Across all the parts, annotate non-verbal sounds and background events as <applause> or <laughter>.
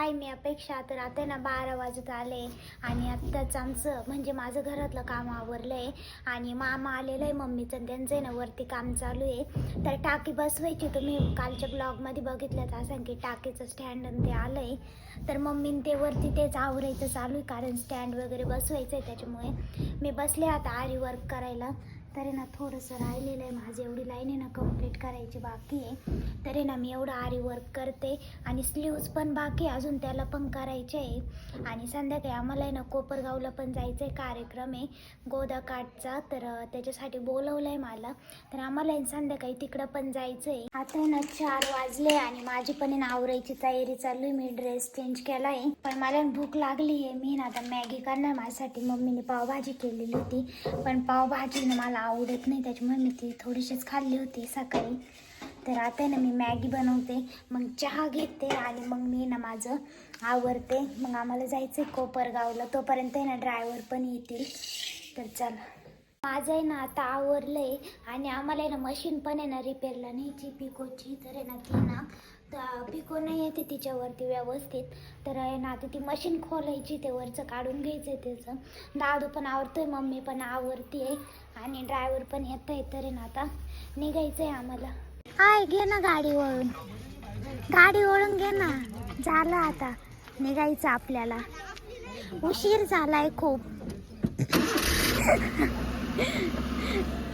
हाय मी अपेक्षा तर आता ना बारा वाजत आले आणि आत्ताच आमचं म्हणजे माझं घरातलं काम आवरलं आहे आणि मामा आलेलं आहे मम्मीचं त्यांचं आहे ना वरती काम चालू आहे. तर टाकी बसवायची तुम्ही कालच्या ब्लॉगमध्ये बघितलं असं की टाकीचं स्टँड आणि ते आलं आहे तर मम्मीने ते वरती तेच आवरायचं चालू आहे कारण स्टँड वगैरे बसवायचं आहे त्याच्यामुळे. मी बसले आता आरी वर्क करायला. तरी ना थोडंसं राहिलेलं आहे. माझं एवढी लाईन आहे ना कंप्लीट करायची बाकी आहे. तरी ना मी एवढं आरी वर्क करते. आणि स्लीव्ज पण बाकी आहे, अजून त्याला पण करायचे आहे. आणि संध्याकाळी आम्हाला आहे ना कोपरगावला पण जायचं आहे कार्यक्रम आहे. गोदा काठचा तर त्याच्यासाठी बोलवलं आहे मला. तर आम्हाला आहे संध्याकाळी तिकडं पण जायचं आहे आता आहे ना चार वाजले आणि माझी पण आहे ना आवरायची तयारी चालू आहे. मी ड्रेस चेंज केला आहे पण मला भूक लागली आहे. मी ना आता मॅगी करणार. माझ्यासाठी मम्मीने पावभाजी केलेली होती. पण पावभाजी मला आवडत नाही त्याच्यामुळे मी ती थोडीशीच खाल्ली होती सकाळी. तर आता आहे ना मी मॅगी बनवते. मग चहा घेते आणि मग मी ना माझं आवरते. मग आम्हाला जायचं आहे कोपरगावला. तोपर्यंत आहे ना ड्रायव्हर पण येतील. तर चला. माझं आहे ना आता आवरलं आहे आणि आम्हाला आहे ना मशीन पण आहे ना रिपेअरला न्यायची पिकोची तर आहे ना ती ना पिको नाही येते तिच्यावरती व्यवस्थित. तर आहे ना आता ती मशीन खोलायची ते वरचं काढून घ्यायचं आहे त्याचं. दादू पण आवडतोय मम्मी पण आवडती आहे आणि ड्रायव्हर पण येत आहे तर ना आता निघायचं आहे आम्हाला. हाय घे ना गाडी वळून. गाडी वळून घे ना. झालं आता. निघायचं आपल्याला. उशीर झालाय खूप. <laughs>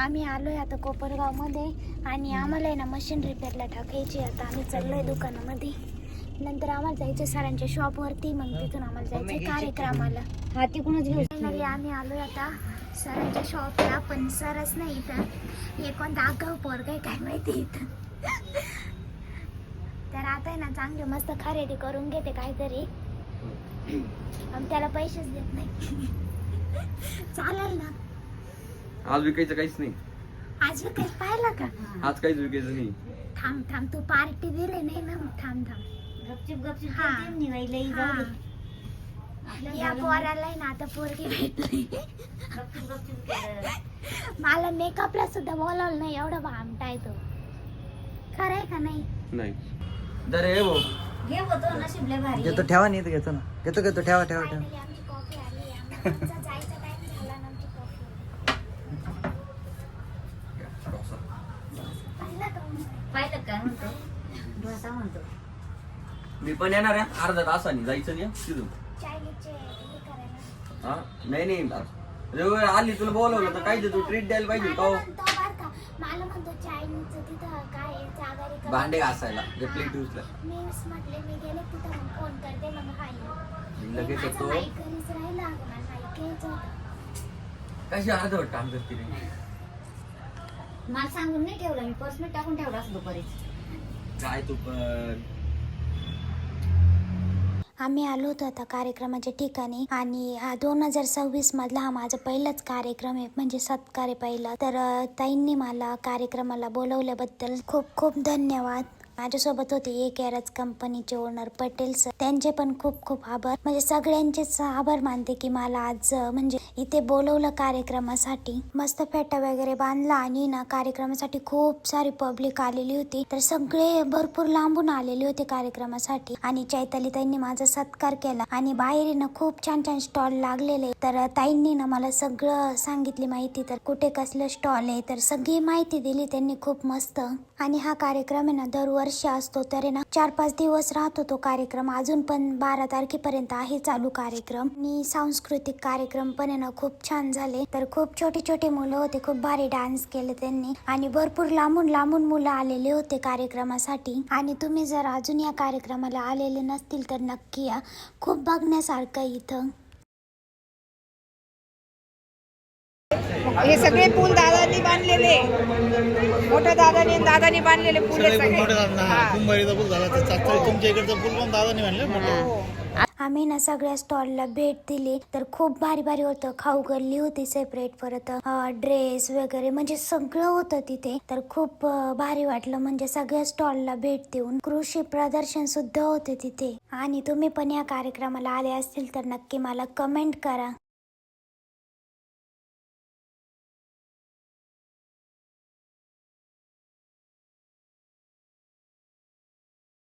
आम्ही आलोय आता कोपरगावमध्ये आणि आम्हाला आहे ना मशीन रिपेअरला टाकायची आता आम्ही चाललोय दुकानामध्ये. नंतर आम्हाला जायचं सरांच्या शॉपवरती मग तिथून आम्हाला जायचं कार्यक्रमाला. हा तिकडूनच घेऊ फायनली आम्ही आलोय आता सरांच्या शॉपला पण सरच नाही इथं. हे कोणता आगाव पोर काय काय माहिती इथं? तर आता आहे ना चांगले मस्त खरेदी करून घेते काहीतरी. आणि त्याला पैसेच देत नाही. चालेल ना? आज विकायचं काहीच नाही. आज मी काही पाहिलं का? आज काहीच विकायचं नाही. थांब थांब तू पार्टी दिली नाही ना मग थांब थांब. गपचिप गपचिप हा. करते, जाऊ दे. हा. या पोराला आहे ना आता पोरगी भेटली. गपचिप गपचिप केलं. मला मेकअपला सुद्धा बोलावलं नाही एवढा भामटा तो. खरं आहे का नाही? नाही. दर हे भाऊ. घे होतो नशीबले भारी घेतो ठेवा नाही घेतो ना. घेतो घेतो ठेवा ठेवा ठेवा. Finally आमची कॉफी आली आहे. आमचा जायचा टाइम झाला आणि आमची कॉफी पाहिलं का मग? पाहिलं काय म्हणतो डोसा म्हणतो मी पण येणार आहे अर्धा तासाने जायचं नाही हं, तिथून हे. हा नाही नाही रविवार आली तुला बोलवलं तर काय तू ट्रीट द्यायला पाहिजे का मला हो? म्हणतो बरं का, मला म्हणतो चायनीजचं तिथं काय आहे, जागा रिकामी. भांडे घासायला ते प्लेट उचला मी म्हटले मी गेले तिथं मग फोन करते मग हाय लगेच माझं येतो माईक घरीच राहिला मला माईक घ्यायचं होतं. कशी अर्धवट काम करते रे मला सांगून नाही ठेवलं मी पर्सनल टाकून ठेवला असं दुपारीच काय तू पण. आम्ही आलो होतो आता कार्यक्रमाच्या ठिकाणी आणि हा दोन हजार सव्वीस मधला हा माझा पहिलाच कार्यक्रम आहे म्हणजे सत्कार आहे पहिला. तर अं, ताईंनी मला कार्यक्रमाला बोलवल्याबद्दल खूप खूप धन्यवाद. माझ्यासोबत होते. ए कॅरज कंपनीचे ओनर पटेल सर त्यांचे पण खूप खूप आभार. म्हणजे सगळ्यांचेच आभार मानते की मला आज म्हणजे इथे बोलवलं कार्यक्रमासाठी. मस्त फेटा वगैरे बांधला आणि ना कार्यक्रमासाठी खूप सारी पब्लिक आलेली होती. तर सगळे भरपूर लांबून आलेले होते कार्यक्रमासाठी. आणि चैताली ताईंनी माझा सत्कार केला. आणि बाहेर ना खूप छान छान स्टॉल लागलेले. तर ताईंनी ना मला सगळं सांगितली माहिती. तर कुठे कसलं स्टॉल आहे? तर सगळी माहिती दिली त्यांनी खूप मस्त. आणि हा कार्यक्रम आहे ना दरवर्षी असतो. तर ना चार पाच दिवस राहतो तो कार्यक्रम. अजून पण बारा तारखेपर्यंत आहे चालू कार्यक्रम. आणि सांस्कृतिक कार्यक्रम पण आहे ना खूप छान झाले. तर खूप छोटे छोटे मुलं होते खूप भारी डान्स केले त्यांनी. आणि भरपूर लांबून लांबून मुलं आलेले होते कार्यक्रमासाठी. आणि तुम्ही जर अजून या कार्यक्रमाला आलेले नसतील तर नक्की या. खूप बघण्यासारखं इथं. हे सगळे पूल दादांनी बांधलेले. मोठ्या दादानी आणि दादानी बांधलेले पूल सगळे हा. कुंभारीचा झाला. तुमच्या इकडचा पण दादानी. आम्ही ना सगळ्या स्टॉलला भेट दिली. तर खूप भारी भारी होतं. खाऊ गल्ली होती सेपरेट परत. ड्रेस वगैरे म्हणजे सगळं होतं तिथे. तर खूप अं, भारी वाटलं. म्हणजे सगळ्या स्टॉलला भेट देऊन कृषी प्रदर्शन सुद्धा होते तिथे. आणि तुम्ही पण या कार्यक्रमाला आले असतील तर नक्की मला कमेंट करा.